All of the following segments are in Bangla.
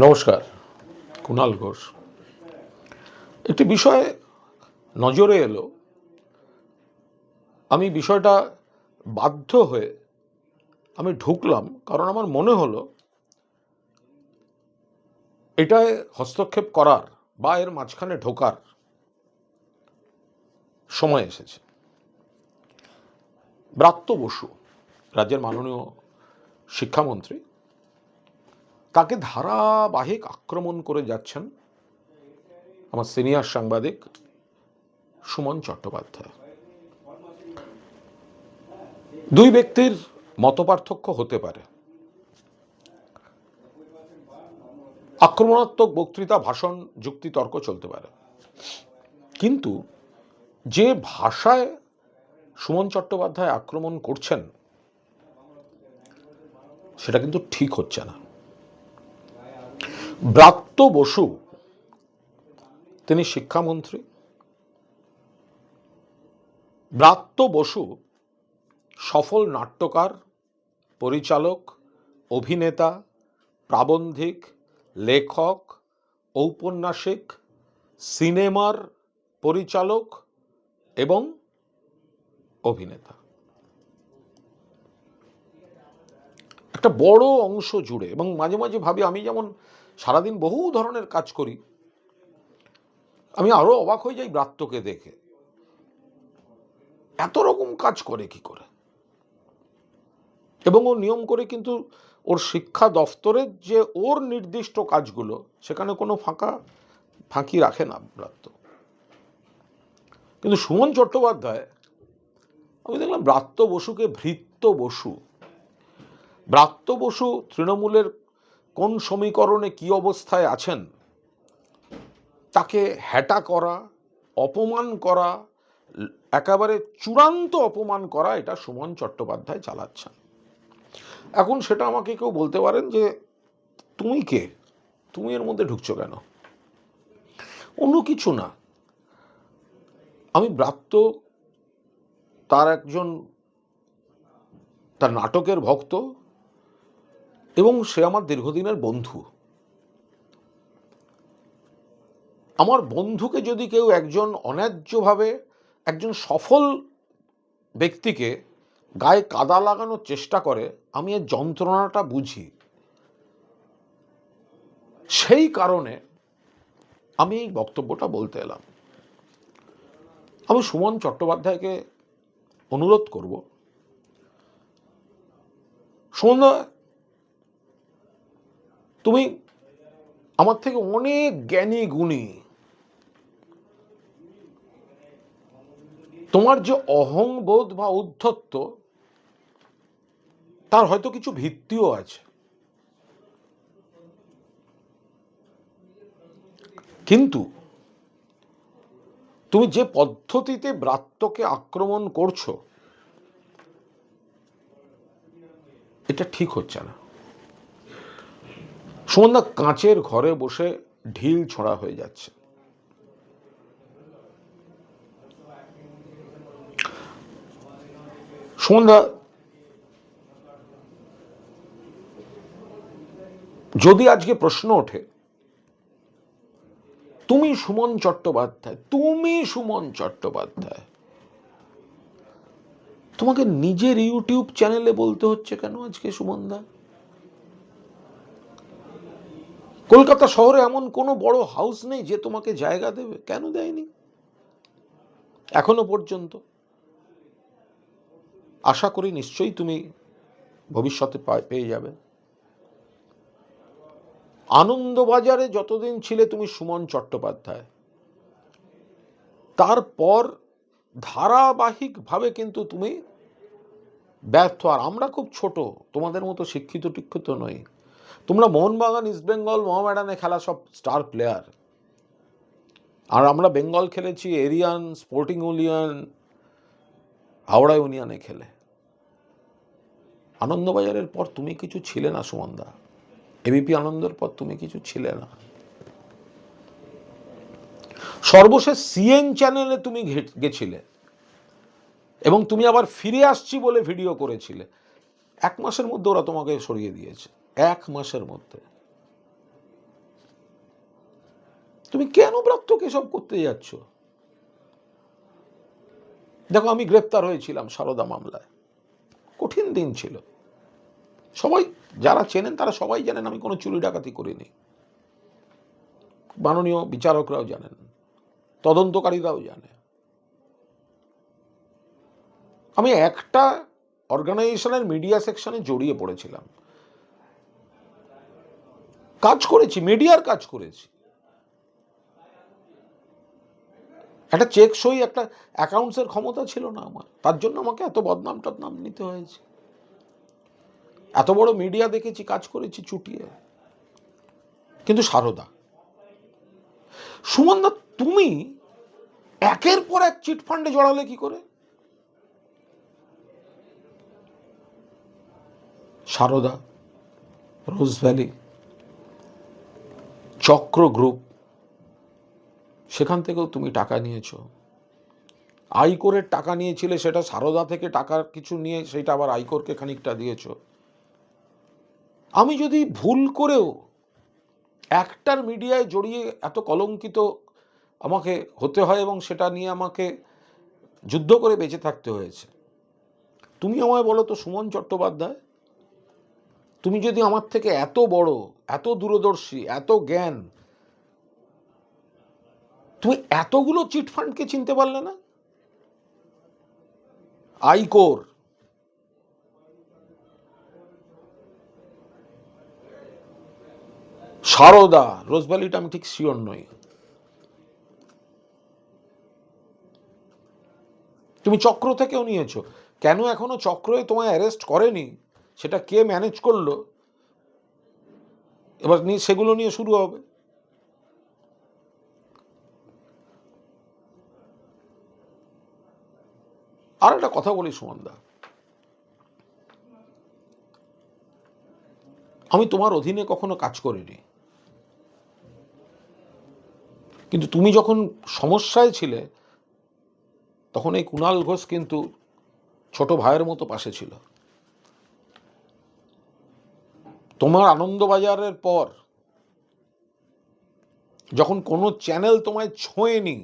নমস্কার কুণাল ঘোষ। একটি বিষয় নজরে এলো। আমি বিষয়টা বাধ্য হয়ে আমি ঢুকলাম, কারণ আমার মনে হলো এটায় হস্তক্ষেপ করার বা এর মাঝখানে ঢোকার সময় এসেছে। ব্রাত্য বসু, রাজ্যের মাননীয় শিক্ষামন্ত্রী তাকে ধারাবাহিক আক্রমণ করে যাচ্ছেন আমার সিনিয়র সাংবাদিক সুমন চট্টোপাধ্যায়। দুই ব্যক্তির মতপার্থক্য হতে পারে। আক্রমণাত্মক বক্তৃতা, ভাষণ যুক্তি তর্ক চলতে পারে। কিন্তু যে ভাষায় সুমন চট্টোপাধ্যায় আক্রমণ করছেন, সেটা কিন্তু ঠিক হচ্ছে না। ব্রাত্য বসু, তিনি শিক্ষামন্ত্রী। ব্রাত্য বসু সফল নাট্যকার, পরিচালক, অভিনেতা, প্রাবন্ধিক, লেখক, ঔপন্যাসিক, সিনেমার পরিচালক এবং অভিনেতা। একটা বড় অংশ জুড়ে এবং মাঝে মাঝে ভাবি আমি যেমন সারাদিন বহু ধরনের কাজ করি। আমি আরও অবাক হয়ে যাই ব্রাত্যকে দেখে। এত রকম কাজ করে কি করে? এবং ও নিয়ম করে কিন্তু ওর শিক্ষা দফতরের যে ওর নির্দিষ্ট কাজগুলো, সেখানে কোনো ফাঁকা, ফাঁকি রাখে না ব্রাত্য। কিন্তু সুমন চট্টোপাধ্যায়, আমি দেখলাম ব্রাত্য বসুকে ভৃত্য বসু। ব্রাত্য বসু তৃণমূলের কোন সমীকরণে কি অবস্থায় আছেন? তাকে হ্যাটা করা, অপমান করা, একেবারে চূড়ান্ত অপমান করা এটা সুমন চট্টোপাধ্যায় চালাচ্ছেন। এখন সেটা আমাকে কেউ বলতে পারেন যে, তুমি কে? তুমি এর মধ্যে ঢুকছো কেন? অন্য কিছু না। আমি ব্রাত্য, তার একজন, তার নাটকের ভক্ত এবং সে আমার দীর্ঘদিনের বন্ধু। আমার বন্ধুকে যদি কেউ একজন অন্যায্যভাবে, একজন সফল ব্যক্তিকে গায়ে কাদা লাগানোর চেষ্টা করে, আমি এর যন্ত্রণাটা বুঝি। সেই কারণে আমি এই বক্তব্যটা বলতে এলাম। আমি সুমন চট্টোপাধ্যায়কে অনুরোধ করব। সুমনদা তুমি আমার থেকে অনেক জ্ঞানী, গুণী। তোমার যে অহংবোধ বা উদ্ধত্ত, তার হয়তো কিছু ভিত্তিও আছে। কিন্তু তুমি যে পদ্ধতিতে ব্রাত্যকে আক্রমণ করছ, এটা ঠিক হচ্ছে না। সুমনদা কাঁচের ঘরে বসে ঢিল ছোঁড়া হয়ে যাচ্ছে। সুমনদা যদি আজকে প্রশ্ন ওঠে, তুমি সুমন চট্টোপাধ্যায়, তুমি সুমন চট্টোপাধ্যায়, তোমাকে নিজের ইউটিউব চ্যানেলে বলতে হচ্ছে কেন আজকে সুমনদা কলকাতা শহরে এমন কোনো বড় হাউস নেই যে তোমাকে জায়গা দেবে? কেন দেয়নি? এখনও পর্যন্ত। আশা করি নিশ্চয়ই তুমি ভবিষ্যতে পেয়ে যাবে। আনন্দবাজারে যতদিন ছিলে তুমি সুমন চট্টোপাধ্যায়। তারপর ধারাবাহিকভাবে কিন্তু তুমি ব্যর্থ। আর আমরা খুব ছোট, তোমাদের মতো শিক্ষিত টিক্ষিত নই। তোমরা মোহনবাগান ইস্টবেঙ্গল মোহামেডানে খেলা সব স্টার প্লেয়ার আর আমরা বেঙ্গল খেলেছি এরিয়ান স্পোর্টিং ইউনিয়ন হাওড়া ইউনিয়নে খেলে। আনন্দবাজারের পর তুমি কিছু ছিলে না, সুমনদা। এবিপি আনন্দের পর তুমি কিছু ছিলে না। সর্বশেষ সিএন চ্যানেলে তুমি গেছিলে। এবং তুমি আবার ফিরে আসছি বলে ভিডিও করেছিলে। এক মাসের মধ্যে ওরা তোমাকে সরিয়ে দিয়েছে। এক মাসের মধ্যে। তুমি কেন ব্রাত্যকে এসব করতে যাচ্ছ? দেখো, আমি গ্রেপ্তার হয়েছিলাম সারদা মামলায়। কঠিন দিন ছিল। সবাই যারা চেনেন, তারা সবাই জানেন আমি কোনো চুরি ডাকাতি করিনি। মাননীয় বিচারকরাও জানেন, তদন্তকারীরাও জানে। আমি একটা অর্গানাইজেশনের মিডিয়া সেকশনে জড়িয়ে পড়েছিলাম। কাজ করেছি, মিডিয়ার কাজ করেছি। একটা চেক সই, একটা অ্যাকাউন্টসের ক্ষমতা ছিল না আমার। তার জন্য আমাকে এত বদনাম টদনাম নিতে হয়েছে। এত বড় মিডিয়া দেখেছি, কাজ করেছি, চুটিয়ে। কিন্তু সারদা সুমনদা তুমি একের পর এক চিট ফান্ডে জড়ালে কি করে? সারদা, রোজ ভ্যালি চক্র গ্রুপ, সেখান থেকেও তুমি টাকা নিয়েছো। আইকোরের টাকা নিয়েছিলে, সেটা সারদা থেকে টাকার কিছু নিয়ে সেটা আবার আইকোরকে খানিকটা দিয়েছ। আমি যদি ভুল করেও একটার মিডিয়ায় জড়িয়ে এত কলঙ্কিত আমাকে হতে হয় এবং সেটা নিয়ে আমাকে যুদ্ধ করে বেঁচে থাকতে হয়েছে, তুমি আমায় বলো তো সুমন চট্টোপাধ্যায়? তুমি যদি আমার থেকে এত বড়, এত দূরদর্শী, এত জ্ঞান, তুমি এতগুলো চিটফান্ডকে চিনতে পারলে না? আইকোর। সারদা। রোজভ্যালিটা আমি ঠিক শিওর নই। তুমি চক্র থেকেও নিয়েছো। কেন এখনও চক্রয়ে তোমায় অ্যারেস্ট করেনি? সেটা কে ম্যানেজ করল? এবার নিয়ে সেগুলো নিয়ে শুরু হবে। আর একটা কথা বলি সুমনদা। আমি তোমার অধীনে কখনো কাজ করিনি। কিন্তু তুমি যখন সমস্যায় ছিলে, তখন এই কুণাল ঘোষ কিন্তু ছোট ভাইয়ের মতো পাশে ছিল। তোমার আনন্দবাজারের পর যখন কোনো চ্যানেল তোমায় ছোঁয়নি,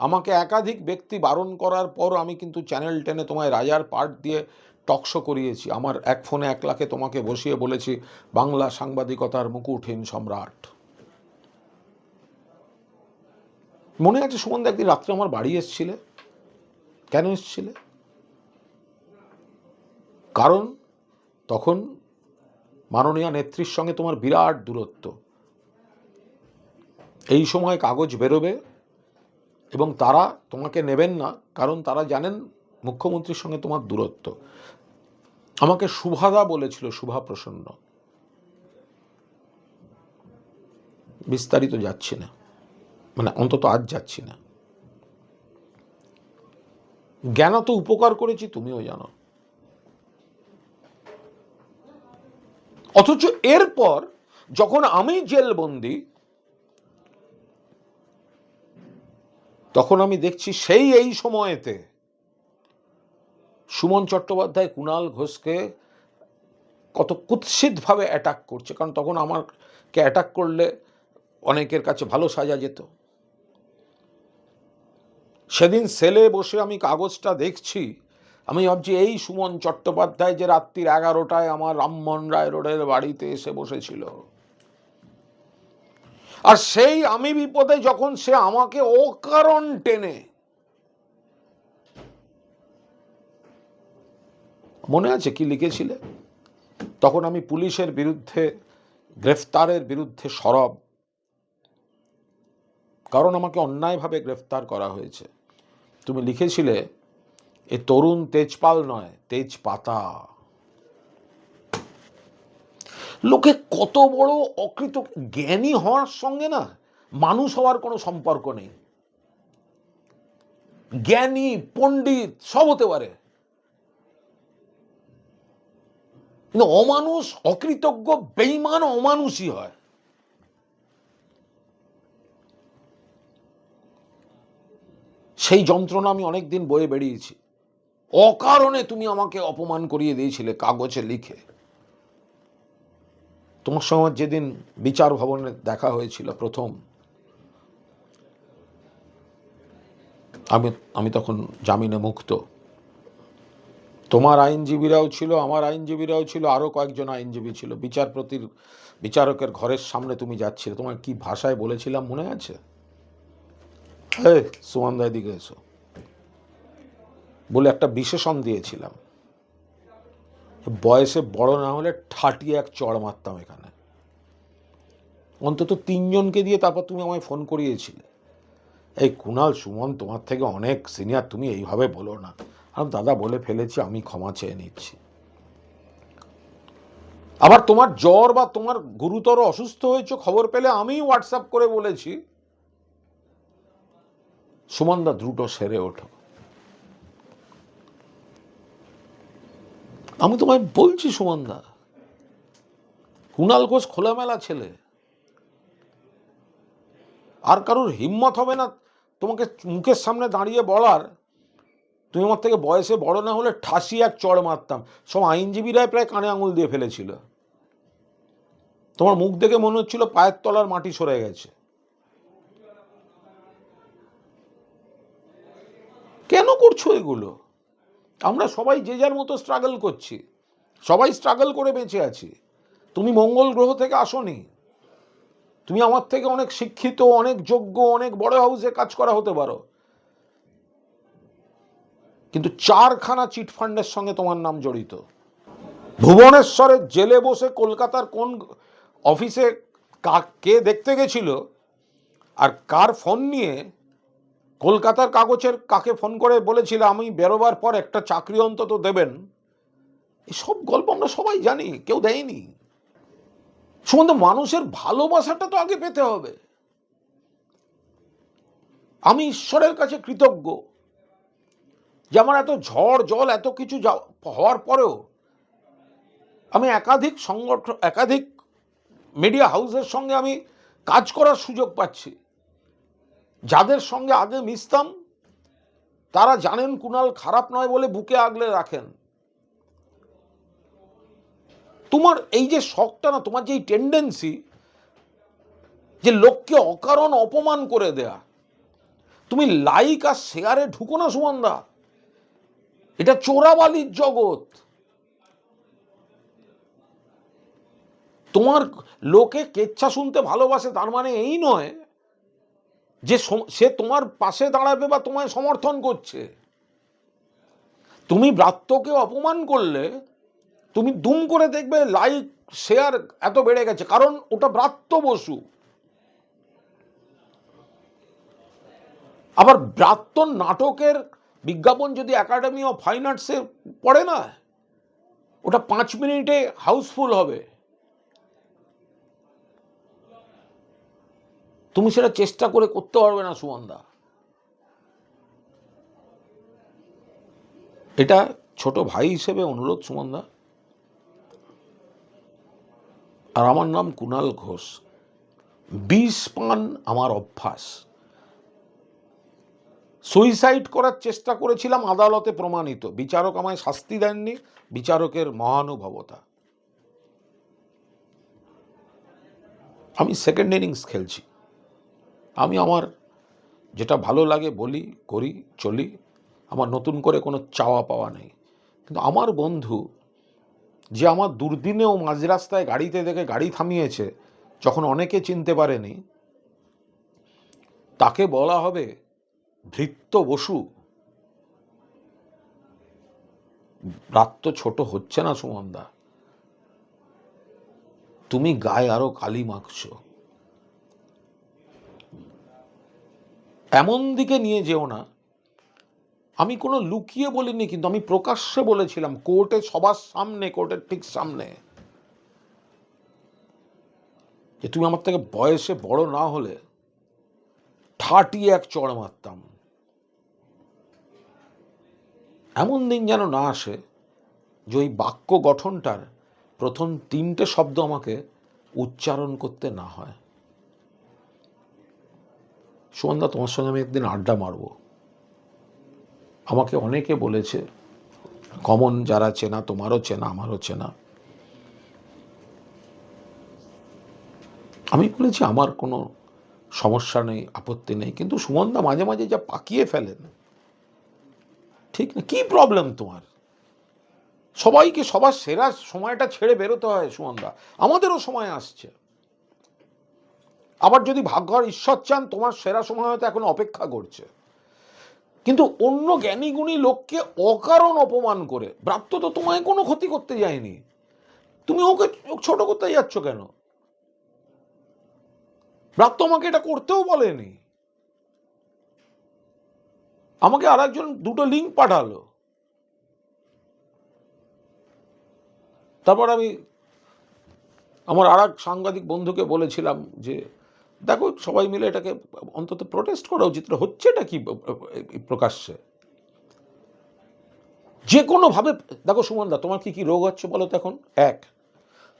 আমাকে একাধিক ব্যক্তি বারণ করার পর আমি কিন্তু চ্যানেল টেনে তোমায় রাজার পার্ট দিয়ে টকশো করিয়েছি। আমার এক ফোনে এক লাখে তোমাকে বসিয়ে বলেছি, বাংলা সাংবাদিকতার মুকুটহীন সম্রাট। মনে আছে সুমন একদিন রাত্রে আমার বাড়ি এসছিলে? কেন এসছিলে? কারণ তখন মাননীয় নেত্রীর সঙ্গে তোমার বিরাট দূরত্ব। এই সময় কাগজ বেরোবে এবং তারা তোমাকে নেবেন না, কারণ তারা জানেন মুখ্যমন্ত্রীর সঙ্গে তোমার দূরত্ব। আমাকে শুভাদা বলেছিল শুভা প্রসন্ন। বিস্তারিত যাচ্ছি না। মানে অন্তত আজ যাচ্ছি না। জ্ঞান তো উপকার করেছি, তুমিও জানো। অথচ এরপর যখন আমি জেলবন্দি, তখন আমি দেখছি সেই এই সময়েতে সুমন চট্টোপাধ্যায়, কুণাল ঘোষকে কত কুৎসিতভাবে অ্যাটাক করছে। কারণ তখন আমারকে অ্যাটাক করলে অনেকের কাছে ভালো সাজা যেত। সেদিন সেলে বসে আমি কাগজটা দেখছি আমি ভাবছি এই সুমন চট্টোপাধ্যায় যে রাত্রির এগারোটায় আমার রামমোহন রায় রোডের বাড়িতে এসে বসেছিল। আর সেই আমি বিপদে যখন সে আমাকে অকারণ টেনে, মনে আছে কি লিখেছিলে? তখন আমি পুলিশের বিরুদ্ধে, গ্রেফতারের বিরুদ্ধে সরব। কারণ আমাকে অন্যায়ভাবে গ্রেফতার করা হয়েছে। তুমি লিখেছিলে এ তরুণ তেজপাল নয়, তেজপাতা। লোকে কত বড় অকৃত জ্ঞানী হওয়ার সঙ্গে না মানুষ হওয়ার কোনো সম্পর্ক নেই। জ্ঞানী, পণ্ডিত, সব হতে পারে। কিন্তু অমানুষ, অকৃতজ্ঞ বেইমান অমানুষই হয়। সেই যন্ত্রণা আমি অনেকদিন বয়ে বেরিয়েছি অকারণে তুমি আমাকে অপমান করিয়ে দিয়েছিলে কাগজে লিখে। তোমার সঙ্গে যেদিন বিচার ভবনে দেখা হয়েছিল প্রথম, আমি আমি তখন জামিনে মুক্ত। তোমার আইনজীবীরাও ছিল, আমার আইনজীবীরাও ছিল আরও কয়েকজন আইনজীবী ছিল। বিচারপতির বিচারকের ঘরের সামনে তুমি যাচ্ছিলে। তোমার কি ভাষায় বলেছিলাম মনে আছে? হ্যাঁ সুমানদা দিকে এসো। বলে একটা বিশেষণ দিয়েছিলাম। বয়সে বড় না হলে ঠাটিয়ে এক চড় মারতাম এখানে। অন্তত তিনজনকে দিয়ে তারপর তুমি আমায় ফোন করিয়েছিলে। এই কুণাল, সুমন, তোমার থেকে অনেক সিনিয়র, তুমি এইভাবে বলো না। আর দাদা বলে ফেলেছি, আমি ক্ষমা চেয়ে নিচ্ছি। আবার তোমার জ্বর বা তোমার গুরুতর অসুস্থ হয়েছে খবর পেলে আমি হোয়াটসঅ্যাপ করে বলেছি। সুমনদা দ্রুত সেরে ওঠো। আমি তোমায় বলছি সুমনদা কুণাল ঘোষ খোলামেলা ছেলে। আর কারোর হিম্মত হবে না তোমাকে মুখের সামনে দাঁড়িয়ে বলার। তুমি আমার থেকে বয়সে বড় না হলে ঠাসি এক চড় মারতাম। সব আইনজীবীরাই প্রায় কানে আঙুল দিয়ে ফেলেছিল। তোমার মুখ দেখে মনে হচ্ছিল পায়ের তলার মাটি সরে গেছে। কেন করছ এগুলো? আমরা সবাই যে যার মতো স্ট্রাগল করছি। সবাই স্ট্রাগল করে বেঁচে আছি। তুমি মঙ্গল গ্রহ থেকে আসনি। তুমি আমার থেকে অনেক শিক্ষিত, অনেক যোগ্য, অনেক বড় হাউসে কাজ করা হতে পারো। কিন্তু চারখানা চিটফান্ডের সঙ্গে তোমার নাম জড়িত। ভুবনেশ্বরের জেলে বসে কলকাতার কোন অফিসে কা- কে দেখতে গেছিল আর কার ফোন নিয়ে কলকাতার কাগজের কাকে ফোন করে বলেছিল, আমি বেরোবার পর একটা চাকরি অন্তত দেবেন। এসব গল্প আমরা সবাই জানি, কেউ দেয়নি। সুমন্ত, মানুষের ভালোবাসাটা তো আগে পেতে হবে। আমি ঈশ্বরের কাছে কৃতজ্ঞ যে আমার এত ঝড় জল, এত কিছু হওয়ার পরেও আমি একাধিক সংগঠন, একাধিক মিডিয়া হাউসের সঙ্গে আমি কাজ করার সুযোগ পাচ্ছি। যাদের সঙ্গে আগে মিশতাম, তারা জানেন কুণাল খারাপ নয় বলে বুকে আগলে রাখেন। তোমার এই যে শখটা না, তোমার যে এই টেন্ডেন্সি যে লোককে অকারণ অপমান করে দেয়া, তুমি লাইক আর শেয়ারে ঢুকো না সুমন্দা। এটা চোরাবালির জগৎ। তোমার লোকে কেচ্ছা শুনতে ভালোবাসে, তার মানে এই নয় যে সে তোমার পাশে দাঁড়াবে বা তোমায় সমর্থন করছে। তুমি ব্রাত্যকে অপমান করলে, তুমি দুম করে দেখবে লাইক শেয়ার এত বেড়ে গেছে, কারণ ওটা ব্রাত্য বসু। আবার ব্রাত্য নাটকের বিজ্ঞাপন যদি একাডেমি অফ ফাইন আর্টসে পড়ে না, ওটা পাঁচ মিনিটে হাউসফুল হবে। তুমি সেটা চেষ্টা করে করতে পারবে না, সুমনদা। এটা ছোট ভাই হিসেবে অনুরোধ, সুমনদা। আর আমার নাম কুণাল ঘোষ। বিষ পান আমার অভ্যাস। সুইসাইড করার চেষ্টা করেছিলাম, আদালতে প্রমাণিত। বিচারক আমায় শাস্তি দেননি, বিচারকের মহানুভবতা। আমি সেকেন্ড ইনিংস খেলছি। আমি আমার যেটা ভালো লাগে বলি, করি, চলি, আমার নতুন করে কোনো চাওয়া পাওয়া নেই। কিন্তু আমার বন্ধু যে আমার দুর্দিনেও মাঝ রাস্তায় গাড়িতে দেখে গাড়ি থামিয়েছে, যখন অনেকে চিনতে পারেনি, তাকে বলা হবে ভৃত্য বসু। রাত তো ছোট, হচ্ছে না সুমনদা। তুমি গায়ে আরও কালি মাখছো। এমন দিকে নিয়ে যেও না। আমি কোনো লুকিয়ে বলিনি, কিন্তু আমি প্রকাশ্যে বলেছিলাম, কোর্টে সবার সামনে, কোর্টের ঠিক সামনে, যে তুমি আমার থেকে বয়সে বড় না হলে ঠাটিয়ে এক চড় মারতাম। এমন দিন যেন না আসে, যে ওই বাক্য গঠনটার প্রথম তিনটে শব্দ আমাকে উচ্চারণ করতে না হয়। সুমনদা, তোমার সঙ্গে আমি একদিন আড্ডা মারবো। আমাকে অনেকে বলেছে, কমন যারা চেনা, তোমারও চেনা, আমারও চেনা। আমি বলেছি, আমার কোনো সমস্যা নেই, আপত্তি নেই। কিন্তু সুমনদা মাঝে মাঝে যা পাকিয়ে ফেলেন, ঠিক না? কি প্রবলেম তোমার? সবাইকে, সবার সেরা সময়টা ছেড়ে বেরোতে হয় সুমনদা। আমাদেরও সময় আসছে। আবার যদি ভাগ্যর ঈশ্বর চান, তোমার সেরা সময় হয়তো এখন অপেক্ষা করছে। কিন্তু অন্য জ্ঞানী গুণী লোককে অকারণ অপমান করে, ব্রাত্য তো তোমায় কোনো ক্ষতি করতে যায়নি। তুমি ওকে ছোট করতে যাচ্ছ কেন? ব্রাত্য আমাকে এটা করতেও বলেনি। আমাকে আর একজন দুটো লিঙ্ক পাঠালো। তারপর আমি আমার আর এক সাংবাদিক বন্ধুকে বলেছিলাম যে দেখো, সবাই মিলে এটাকে অন্তত প্রোটেস্ট করা উচিত। এটা হচ্ছেটা কি, প্রকাশ্যে? যে কোনোভাবে দেখো সুমনদা, তোমার কি কি রোগ হচ্ছে বলো তো এখন? এক,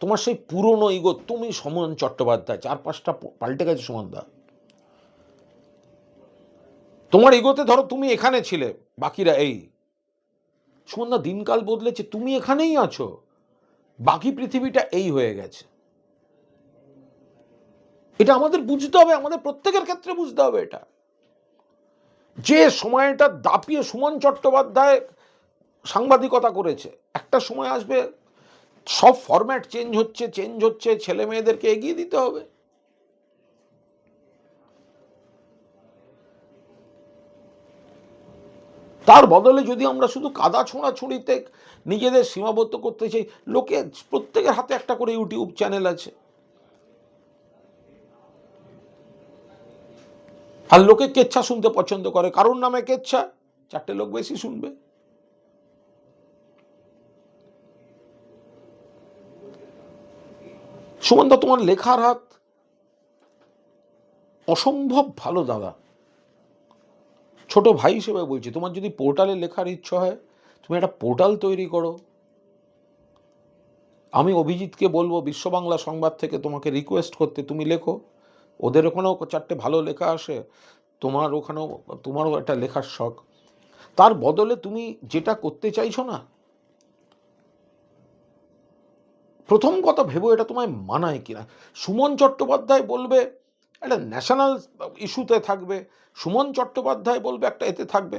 তোমার সেই পুরনো ইগো তুমি সমন চট্টোপাধ্যায় চার পাঁচটা পাল্টে গেছে সুমনদা। তোমার ইগোতে ধরো তুমি এখানে ছিলে, বাকিরা এই। সুমনদা, দিনকাল বদলেছে, তুমি এখানেই আছো। বাকি পৃথিবীটা এই হয়ে গেছে। এটা আমাদের বুঝতে হবে, আমাদের প্রত্যেকের ক্ষেত্রে বুঝতে হবে এটা। যে সময়টা দাপিয়ে সুমন চট্টোপাধ্যায় সাংবাদিকতা করেছে, একটা সময় আসবে, সব ফরম্যাট চেঞ্জ হচ্ছে চেঞ্জ হচ্ছে, ছেলে মেয়েদেরকে এগিয়ে দিতে হবে। তার বদলে যদি আমরা শুধু কাদা ছোঁড়াছুঁড়িতে নিজেদের সীমাবদ্ধ করতে চাই, লোকে প্রত্যেকের হাতে একটা করে ইউটিউব চ্যানেল আছে। আর লোকে কেচ্ছা শুনতে পছন্দ করে। কারোর নামে কেচ্ছা? চারটে লোক বেশি শুনবে। সুমন্ত, তোমার লেখার হাত অসম্ভব ভালো, দাদা। ছোট ভাই হিসেবে বলছি, তোমার যদি পোর্টালে লেখার ইচ্ছা হয়, তুমি একটা পোর্টাল তৈরি করো। আমি অভিজিৎকে বলব বিশ্ব বাংলা সংবাদ থেকে তোমাকে রিকোয়েস্ট করতে তুমি লেখো। ওদের ওখানেও চারটে ভালো লেখা আসে, তোমার ওখানেও, তোমারও একটা লেখার শখ। তার বদলে তুমি যেটা করতে চাইছো না, প্রথম কথা ভেবো এটা তোমায় মানায় কিনা। সুমন চট্টোপাধ্যায় বলবে, একটা ন্যাশনাল ইস্যুতে থাকবে। সুমন চট্টোপাধ্যায় বলবে একটা এতে থাকবে।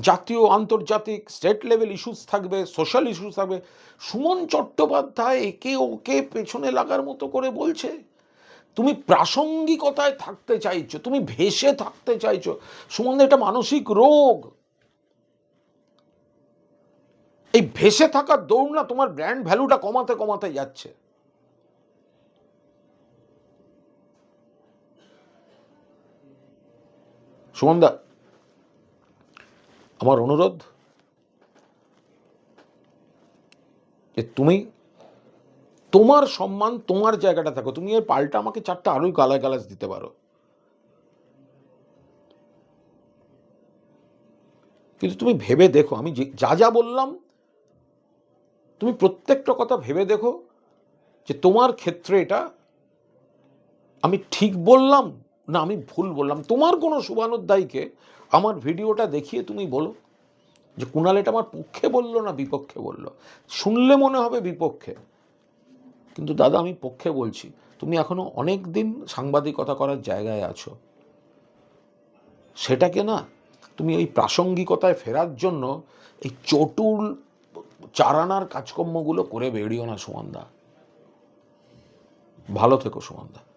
জাতীয় আন্তর্জাতিক স্টেট লেভেল ইস্যুস থাকবে সোশ্যাল ইস্যুস থাকবে। সুমন চট্টোপাধ্যায় একে ওকে পেছনে লাগার মতো করে বলছে। তুমি প্রাসঙ্গিকতায় থাকতে চাইছো, তুমি ভেসে থাকতে চাইছো। সুমন এটা মানসিক রোগ। এই ভেসে থাকার দৌড় না তোমার ব্র্যান্ড ভ্যালুটা কমাতে কমাতে যাচ্ছে। সুমনদা আমার অনুরোধ যে তুমি তোমার সম্মান তোমার জায়গাটা থাকো। তুমি এর পাল্টা আমাকে চারটা আরোই গালায় গালাজ দিতে পারো। কিন্তু তুমি ভেবে দেখো, আমি যে- যা যা বললাম, তুমি প্রত্যেকটা কথা ভেবে দেখো যে তোমার ক্ষেত্রে এটা আমি ঠিক বললাম। না, আমি ভুল বললাম। তোমার কোনো শুভানুধ্যায়ীকে আমার ভিডিওটা দেখিয়ে তুমি বলো যে কুণাল এটা আমার পক্ষে বলল না বিপক্ষে বলল? শুনলে মনে হবে বিপক্ষে। কিন্তু দাদা, আমি পক্ষে বলছি। তুমি এখনও অনেক দিন সাংবাদিকতা করার জায়গায় আছো। সেটাকে না, তুমি ওই প্রাসঙ্গিকতায় ফেরার জন্য এই চটুল চারানার কাজকর্মগুলো করে বেরিও না, সুমনদা। ভালো থেকো, সুমনদা।